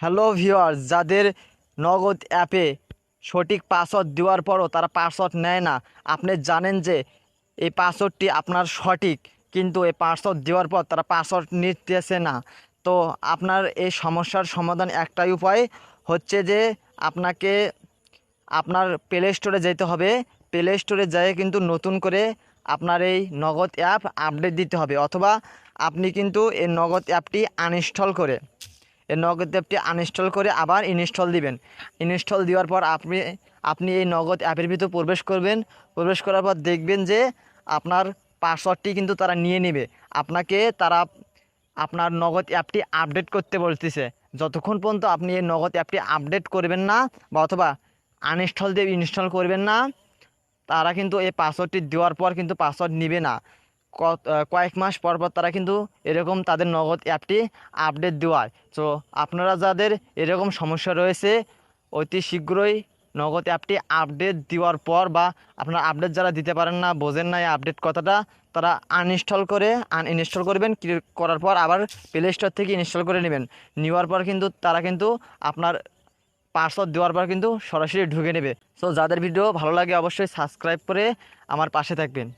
Hello viewers, যাদের নগদ অ্যাপে সঠিক পাসওয়ার্ড দেওয়ার পরও তারা পাসওয়ার্ড নেয় না, আপনি জানেন যে এই পাসওয়ার্ডটি আপনার সঠিক, কিন্তু এই পাসওয়ার্ড দেওয়ার পর তারা পাসওয়ার্ড নিতেছে না। তো আপনার এই সমস্যার সমাধান একটাই উপায় হচ্ছে যে আপনাকে আপনার প্লে স্টোরে যেতে হবে। প্লে স্টোরে যেয়ে কিন্তু নতুন করে আপনার এই নগদ অ্যাপ আপডেট দিতে হবে, অথবা আপনি কিন্তু এই নগদ অ্যাপটি আনইনস্টল করে। এই নগদ অ্যাপটি আনইনস্টল করে আবার ইনস্টল দিবেন। ইনস্টল দেওয়ার পর আপনি আপনি এই নগদ অ্যাপের ভিতর প্রবেশ করবেন। প্রবেশ করার পর দেখবেন যে আপনার পাসওয়ার্ডটি কিন্তু তারা নিয়ে নেবে। আপনাকে তারা আপনার নগদ অ্যাপটি আপডেট করতে বলতেছে। যতক্ষণ পর্যন্ত আপনি এই নগদ অ্যাপটি আপডেট করবেন না বা অথবা আনইনস্টল দিয়ে ইনস্টল করবেন না, তারা কিন্তু এই পাসওয়ার্ডটি দেওয়ার পর কিন্তু পাসওয়ার্ড নিবে না। কয়েক মাস পর পর তারা কিন্তু এরকম তাদের নগদ অ্যাপটি আপডেট দেওয়ায় তো আপনারা যাদের এরকম সমস্যা রয়েছে, অতি শীঘ্রই নগদ অ্যাপটি আপডেট দেওয়ার পর বা আপনারা আপডেট যারা দিতে পারেন না, বোঝেন না এই আপডেট কথাটা, তারা আনইনস্টল করে আনইনস্টল করবেন করার পর আবার প্লে স্টোর থেকে ইনস্টল করে নেবেন। নেওয়ার পর কিন্তু তারা কিন্তু আপনার পাসওয়ার্ড দেওয়ার পর কিন্তু সরাসরি ঢুকে নেবে। সো যাদের ভিডিও ভালো লাগে অবশ্যই সাবস্ক্রাইব করে আমার পাশে থাকবেন।